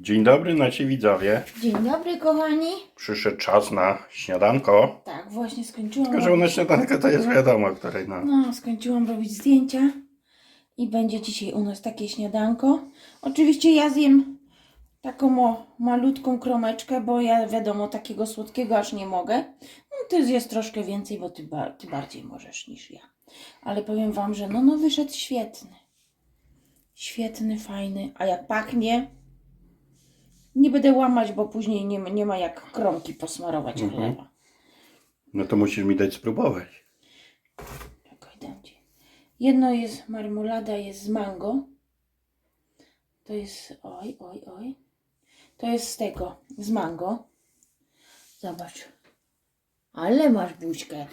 Dzień dobry nasi widzowie. Dzień dobry, kochani. Przyszedł czas na śniadanko. Tak, właśnie skończyłam. Tylko, że u nas śniadanko to jest wiadomo, której no. No, skończyłam robić zdjęcia i będzie dzisiaj u nas takie śniadanko. Oczywiście ja zjem taką o, malutką kromeczkę, bo ja wiadomo, takiego słodkiego aż nie mogę. No, ty zjesz troszkę więcej, bo ty, ba- ty bardziej możesz niż ja. Ale powiem wam, że no, no wyszedł świetny. Świetny, fajny. A jak pachnie, nie będę łamać, bo później nie, ma- nie ma jak kromki posmarować Mhm. chleba. No to musisz mi dać spróbować. Czekaj, dam ci. Jedno jest marmolada, jest z mango. To jest, oj, oj, oj. To jest z tego, z mango. Zobacz. Ale masz buźkę.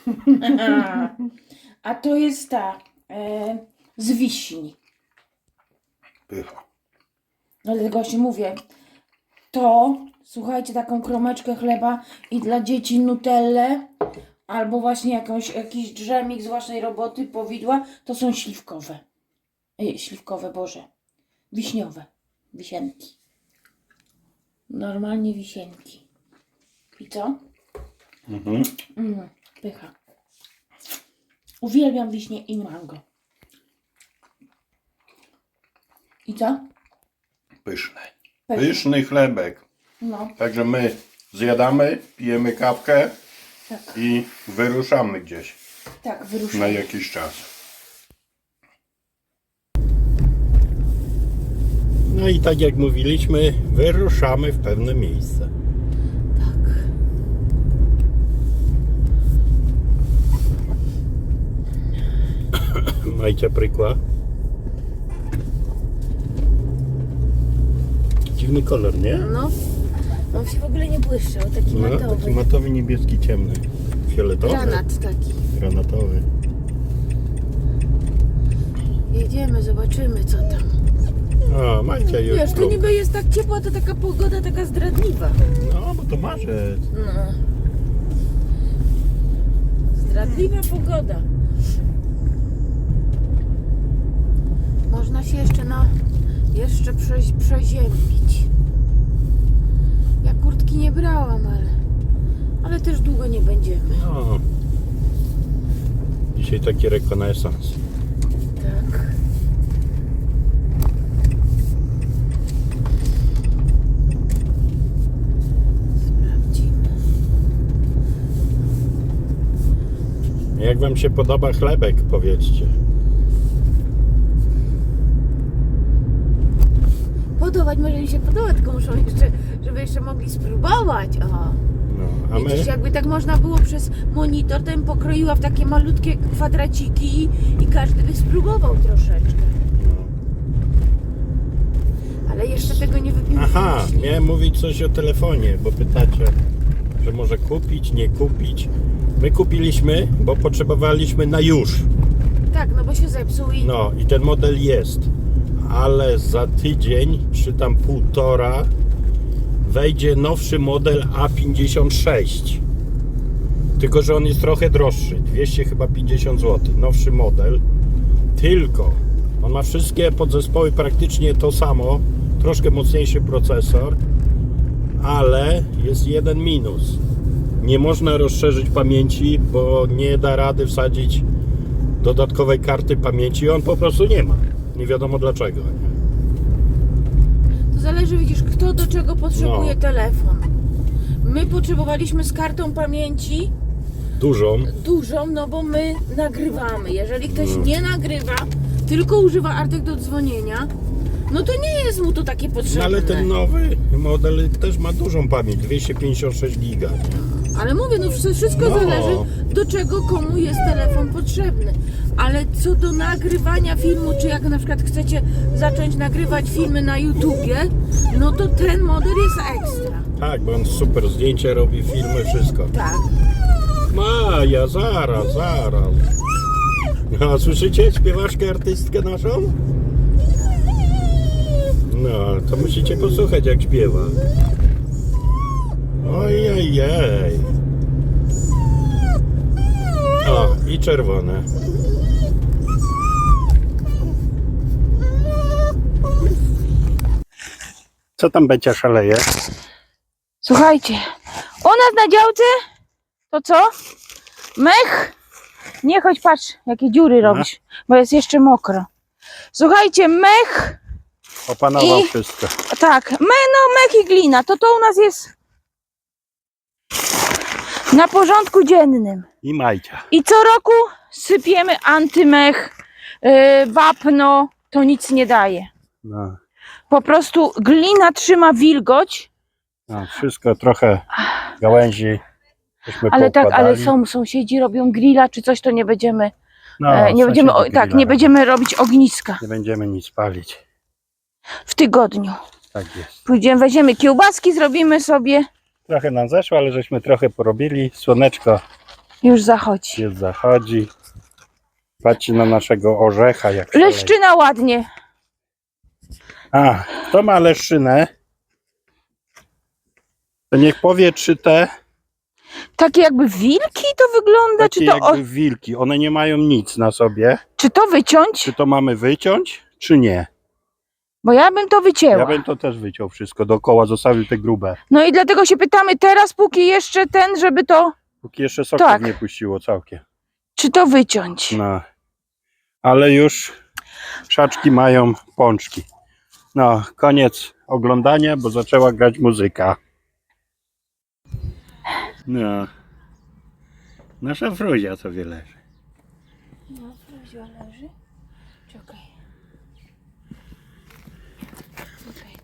A to jest ta, e, z wiśni. Pycha. No dlatego właśnie mówię, to, słuchajcie, taką kromeczkę chleba i dla dzieci nutellę, albo właśnie jakąś, jakiś drzemik z własnej roboty, powidła, to są śliwkowe. Ej, śliwkowe, Boże. Wiśniowe. Wisienki. Normalnie wisienki. I co? Mhm. Mm, pycha. Uwielbiam wiśnie i mango. I co? Pyszny. Pyszny chlebek. No, Także my zjadamy, pijemy kawkę tak, i wyruszamy gdzieś tak, na wyruszamy. jakiś czas. No i tak jak mówiliśmy, wyruszamy w pewne miejsce. Tak. Majcia prykła. Dziwny kolor, nie? No, on się w ogóle nie błyszczał, taki No, matowy. taki matowy, niebieski, ciemny. Fioletowy. Granat taki. Granatowy. Jedziemy, zobaczymy co tam. O, Majcia już Wiesz, to klub. niby jest tak ciepło, to taka pogoda taka zdradliwa. No, bo to marzec. No. Zdradliwa pogoda. Można się jeszcze na jeszcze prze, przeziębić. Ja kurtki nie brałam, ale ale też długo nie będziemy. No. Dzisiaj taki rekonesans. Tak. Sprawdzimy. Jak wam się podoba chlebek, powiedzcie. Podobać może mi się podoba, tylko muszą jeszcze, żeby jeszcze mogli spróbować. O. No, a my... Widzisz, jakby tak można było przez monitor, to bym pokroiła w takie malutkie kwadraciki i, i każdy by spróbował troszeczkę. No. Ale jeszcze tego nie wypiłem. Aha, miałem mówić coś o telefonie, bo pytacie, że może kupić, nie kupić. My kupiliśmy, bo potrzebowaliśmy na już. Tak, no bo się zepsuł i... No i ten model jest, ale za tydzień, czy tam półtora, wejdzie nowszy model A56. Tylko, że on jest trochę droższy, 200 chyba 50 zł. Nowszy model. Tylko on ma wszystkie podzespoły praktycznie to samo, troszkę mocniejszy procesor, ale jest jeden minus. Nie można rozszerzyć pamięci, bo nie da rady wsadzić dodatkowej karty pamięci on po prostu nie ma. Nie wiadomo dlaczego. To zależy, widzisz, kto do czego potrzebuje No. telefon. My potrzebowaliśmy z kartą pamięci Dużą. dużą, no bo my nagrywamy. Jeżeli ktoś No. nie nagrywa, tylko używa artek do dzwonienia, no to nie jest mu to takie No, potrzebne. ale ten nowy model też ma dużą pamięć, 256 giga. Ale mówię, no wszy- wszystko No. zależy do czego komu jest telefon potrzebny. Ale co do nagrywania filmu, czy jak na przykład chcecie zacząć nagrywać filmy na YouTubie, no to ten model jest ekstra. Tak, bo on super zdjęcia robi, filmy, wszystko. Tak. Maja, zaraz, zaraz. A słyszycie śpiewaczkę, artystkę naszą? No, to musicie posłuchać jak śpiewa. Ojej. O, i czerwone. Co tam Becia szaleje? Słuchajcie, u nas na działce to co? Mech? Nie chodź, patrz, jakie dziury robisz, bo jest jeszcze mokro. Słuchajcie, mech, Opanował I- wszystko. tak, me, no mech i glina, to to u nas jest na porządku dziennym. I Majcia. I co roku sypiemy antymech, yy, wapno, to nic nie daje. No, Po prostu glina trzyma wilgoć, no, wszystko trochę gałęzi. ale tak, ale są sąsiedzi robią grilla czy coś, to nie będziemy No, E, nie będziemy, o, tak, nie będziemy robić ogniska Nie będziemy nic palić. w tygodniu. Tak jest. Pójdziemy, weźmiemy kiełbaski, zrobimy sobie, Trochę nam zeszło, ale żeśmy trochę porobili. Słoneczko już zachodzi. jest zachodzi. Patrzcie na naszego orzecha jak szaleje. Leszczyna ładnie. A, kto ma leszczynę? To niech powie, czy te Takie jakby wilki to wygląda, takie czy to, o, jakby wilki, one nie mają nic na sobie. czy to wyciąć? Czy to mamy wyciąć, czy nie? Bo ja bym to wycięła. Ja bym to też wyciął wszystko dookoła, zostawił te grube. No i dlatego się pytamy teraz, póki jeszcze ten, żeby to, Póki jeszcze soków Tak. nie puściło całkiem. czy to wyciąć. No. Ale już szaczki mają pączki. No, koniec oglądania, bo zaczęła grać muzyka. No. Nasza fruzia sobie leży. No. Czekaj.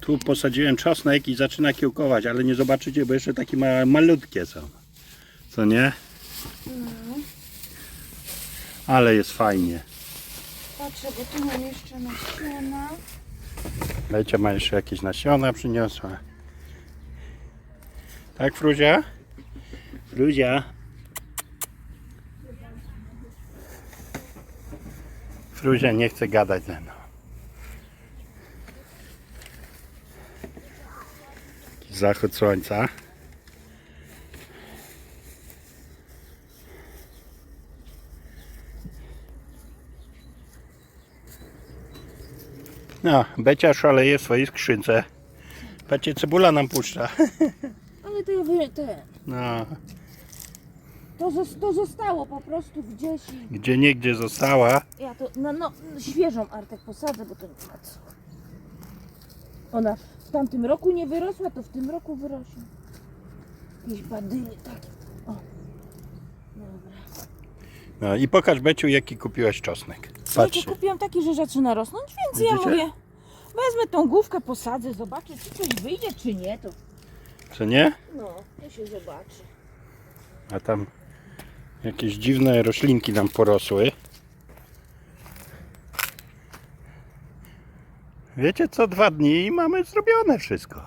Tu posadziłem czosnek i zaczyna kiełkować, ale nie zobaczycie, bo jeszcze takie ma, malutkie są. Co nie? Ale jest fajnie. Patrzę, bo tu mam jeszcze nasiona. Lecia ma jeszcze jakieś nasiona przyniosła. Tak, Fruzia? Fruzia? Fruzia nie chce gadać ze mną. Zachód słońca. No, Becia szaleje w swojej skrzynce. Patrzcie, cebula nam puszcza. Ale to ja wy- te, No, to, zos- to zostało po prostu gdzieś i gdzie niegdzie została. ja to, no, no świeżą Artek posadzę, bo to nie ma co. Ona w tamtym roku nie wyrosła, to w tym roku wyrośnie. Jakieś badynie takie. O. Dobra. No i pokaż Beciu, jaki kupiłaś czosnek. Patrzcie. Patrzcie. kupiłam taki, że zaczyna rosnąć, więc ja Widzicie? mówię, wezmę tą główkę, posadzę, zobaczę, czy coś wyjdzie, czy nie, to Co nie? no, to się zobaczy. A tam jakieś dziwne roślinki nam porosły. Wiecie co, dwa dni i mamy zrobione wszystko.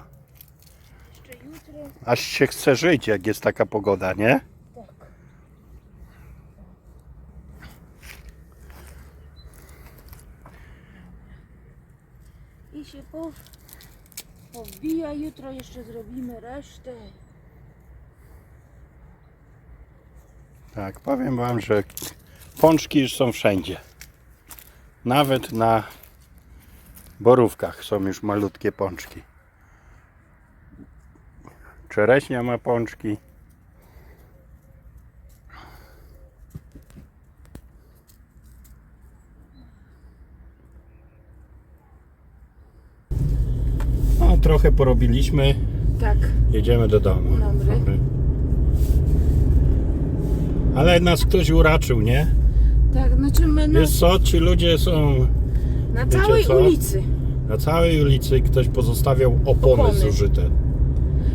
Jeszcze jutro, Aż się chce żyć, jak jest taka pogoda, nie? tak. I się po, powbija, jutro jeszcze zrobimy resztę. Tak, powiem wam, że pączki już są wszędzie. Nawet na borówkach są już malutkie pączki. Czereśnia ma pączki. No, trochę porobiliśmy. Tak, Jedziemy do domu. Dobry. Ale nas ktoś uraczył, nie? tak, znaczy my na, Wiesz co, ci ludzie są na wiecie całej co? ulicy. na całej ulicy, ktoś pozostawiał opony, Opony. zużyte.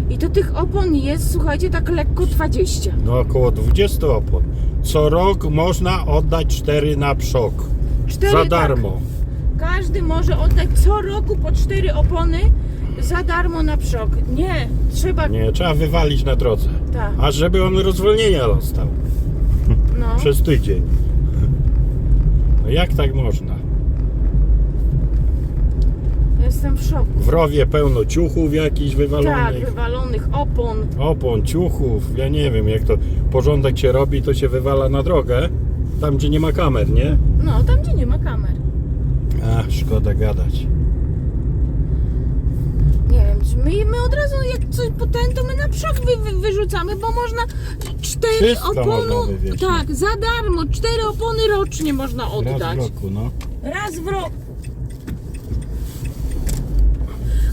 I to tych opon jest, słuchajcie, tak lekko 20. No około 20 opon. Co rok można oddać 4 na przok. Cztery, Za tak. darmo. Każdy może oddać co roku po cztery opony za darmo na przok. Nie, trzeba. Nie, trzeba wywalić na drodze. Tak, A żeby on rozwolnienia dostał no. przez tydzień. No jak tak można? Jestem w szoku. W rowie pełno ciuchów jakichś Tak, wywalonych. wywalonych opon. opon, ciuchów, ja nie wiem jak to porządek się robi, to się wywala na drogę, tam gdzie nie ma kamer, nie? No, tam gdzie nie ma kamer. A, szkoda gadać. Nie wiem, czy coś po ten, to my na przok wy, wy, wyrzucamy, bo można cztery Wszystko można wywieźć, no. tak, za darmo, cztery opony rocznie można Raz oddać. w roku, no. Raz w rok.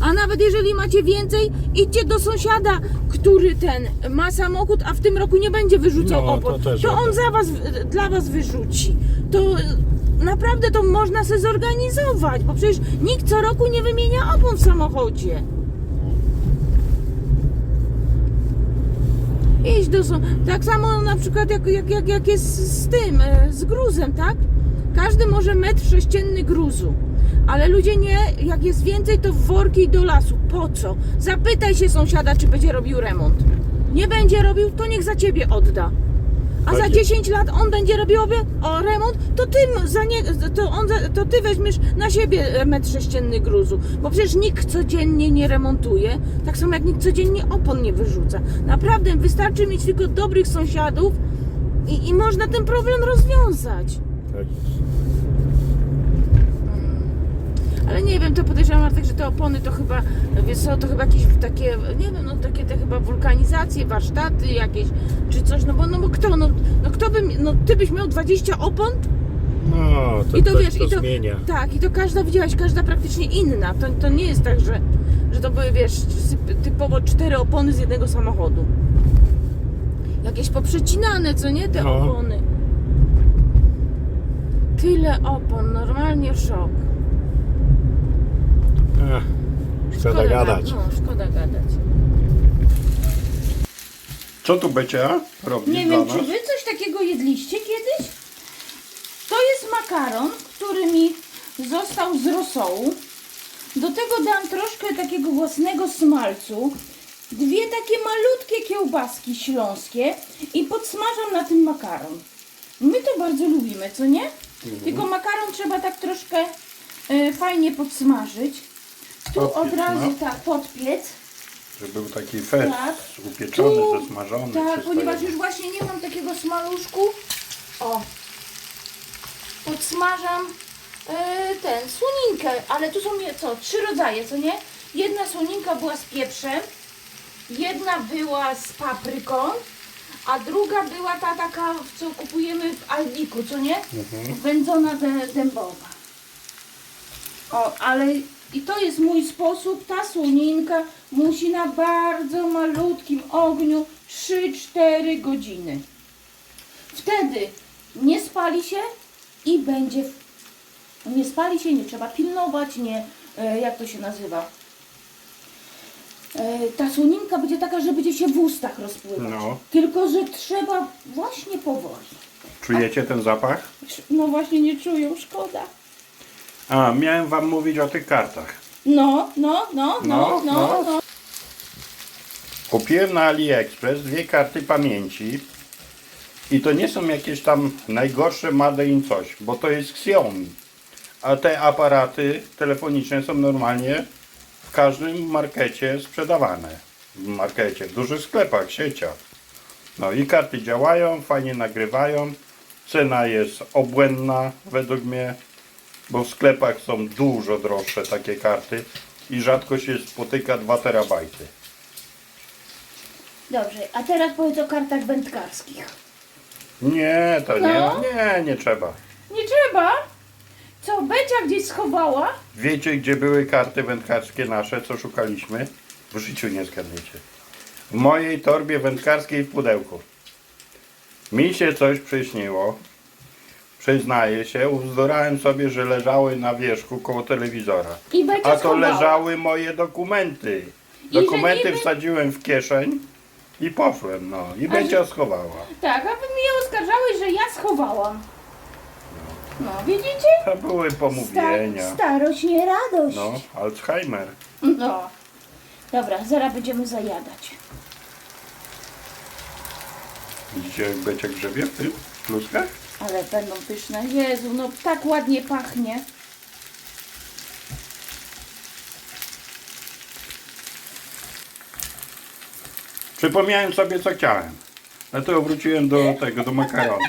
A nawet jeżeli macie więcej, idźcie do sąsiada, który ten ma samochód, a w tym roku nie będzie wyrzucał No, to opon. też To on za was, dla was wyrzuci. To naprawdę to można sobie zorganizować, bo przecież nikt co roku nie wymienia opon w samochodzie. Iść do są. Tak samo na przykład jak, jak, jak, jak jest z tym, e, z gruzem, tak? Każdy może metr sześcienny gruzu. Ale ludzie nie, jak jest więcej, to w worki i do lasu. Po co? Zapytaj się sąsiada, czy będzie robił remont. Nie będzie robił, to niech za ciebie odda. A za jest. 10 lat on będzie robił obie- o remont, to ty m- za nie, to, on za, to ty weźmiesz na siebie e, metr sześcienny gruzu. Bo przecież nikt codziennie nie remontuje, tak samo jak nikt codziennie opon nie wyrzuca. Naprawdę wystarczy mieć tylko dobrych sąsiadów i, i można ten problem rozwiązać. Tak jest. Ale nie wiem, to podejrzewam Artek, że te opony to chyba, wiesz co, to chyba jakieś takie, nie wiem, no takie te chyba wulkanizacje, warsztaty jakieś, czy coś, no bo, no bo kto, no, no kto by, no ty byś miał 20 opon, No, to, I to wiesz, to i to, zmienia. tak, i to każda widziałaś, każda praktycznie inna. To, to nie jest tak, że, że to były, wiesz, typowo cztery opony z jednego samochodu. Jakieś poprzecinane, co nie, te No. opony. Tyle opon, normalnie szok. Ech, szkoda gadać. No, szkoda gadać. Co tu Becia robi Nie dla wiem, czy nas? wy coś takiego jedliście kiedyś? To jest makaron, który mi został z rosołu. Do tego dam troszkę takiego własnego smalcu. Dwie takie malutkie kiełbaski śląskie i podsmażam na tym makaron. My to bardzo lubimy, co nie? Tylko makaron trzeba tak troszkę e, fajnie podsmażyć. Tu od Podpiec, razu no. tak podpiec. Że był taki fest Tak. upieczony, Tu- zesmażony. Tak, ponieważ już właśnie nie mam takiego smaluszku. O. Podsmażam e, ten, słoninkę, ale tu są je- co? Trzy rodzaje, co nie? Jedna słoninka była z pieprzem, jedna była z papryką, a druga była ta taka, co kupujemy w Aldiku, co nie? Mhm. Wędzona dę- dębowa. O, ale i to jest mój sposób. Ta słoninka musi na bardzo malutkim ogniu 3-4 godziny. Wtedy nie spali się i będzie. Nie spali się, nie trzeba pilnować, nie. E, jak to się nazywa? E, ta słoninka będzie taka, że będzie się w ustach rozpływać. No. Tylko, że trzeba właśnie powoli. Czujecie ten zapach? No właśnie nie czują, szkoda. A, miałem wam mówić o tych kartach. No, no, no, no, No, no, no. no. Kupiłem na AliExpress dwie karty pamięci i to nie są jakieś tam najgorsze Made in coś, bo to jest Xiaomi. A te aparaty telefoniczne są normalnie w każdym markecie sprzedawane. W markecie, w dużych sklepach, sieciach. No i karty działają, fajnie nagrywają. Cena jest obłędna według mnie, bo w sklepach są dużo droższe takie karty i rzadko się spotyka 2 terabajty. Dobrze, a teraz powiedz o kartach wędkarskich. Nie, to No. nie, nie, nie trzeba. Nie trzeba? Co, Becia gdzieś schowała? Wiecie, gdzie były karty wędkarskie nasze, co szukaliśmy? W życiu nie zgadniecie. W mojej torbie wędkarskiej w pudełku. Mi się coś przyśniło. Przyznaję się, uzdorałem sobie, że leżały na wierzchu koło telewizora. I Becia A to schowała. leżały moje dokumenty. Że Dokumenty niby- wsadziłem w kieszeń i poszłem, no. I Becia schowała. Tak, a wy mnie oskarżałeś, że ja schowałam. No, widzicie? To były pomówienia. Sta- starość, nie radość. No, Alzheimer. no. Dobra, zaraz będziemy zajadać. Widzicie, jak Becia grzebie w tym kluskach? Ale będą pyszne. Jezu, no tak ładnie pachnie. Przypomniałem sobie, co chciałem. No to wróciłem do tego, do makaronu.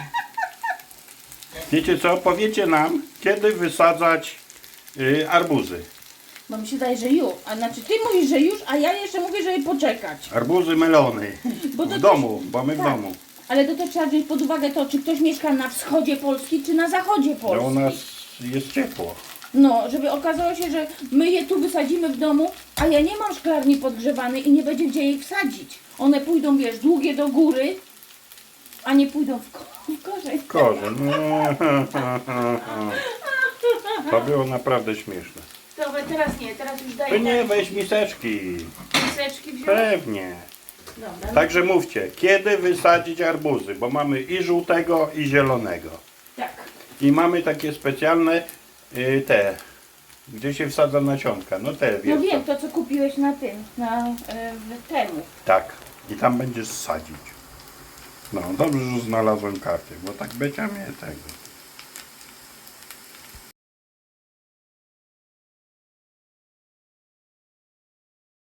Wiecie co? Powiecie nam, kiedy wysadzać y, arbuzy. Bo mi się wydaje, że już. A znaczy ty mówisz, że już, a ja jeszcze mówię, żeby poczekać. Arbuzy melony. Bo to W też- domu, bo my w tak. domu. Ale to, to trzeba wziąć pod uwagę to, czy ktoś mieszka na wschodzie Polski, czy na zachodzie Polski. u nas jest ciepło. No, żeby okazało się, że my je tu wysadzimy w domu, a ja nie mam szklarni podgrzewanej i nie będzie gdzie jej wsadzić. One pójdą, wiesz, długie do góry, a nie pójdą w, ko- w korzeń. Korzeń. To było naprawdę śmieszne. Dobra, teraz nie, teraz już To daję nie, tak, weź miseczki. miseczki wziąć. Pewnie. Dobra, Także mówcie, kiedy wysadzić arbuzy, bo mamy i żółtego, i zielonego. tak. I mamy takie specjalne y, te, gdzie się wsadza nasionka. No te, No wiesz wiem, co. to co kupiłeś na tym, na y, w temu. Tak. I tam będziesz sadzić. No, dobrze, że znalazłem kartę, bo tak bycia mnie tego.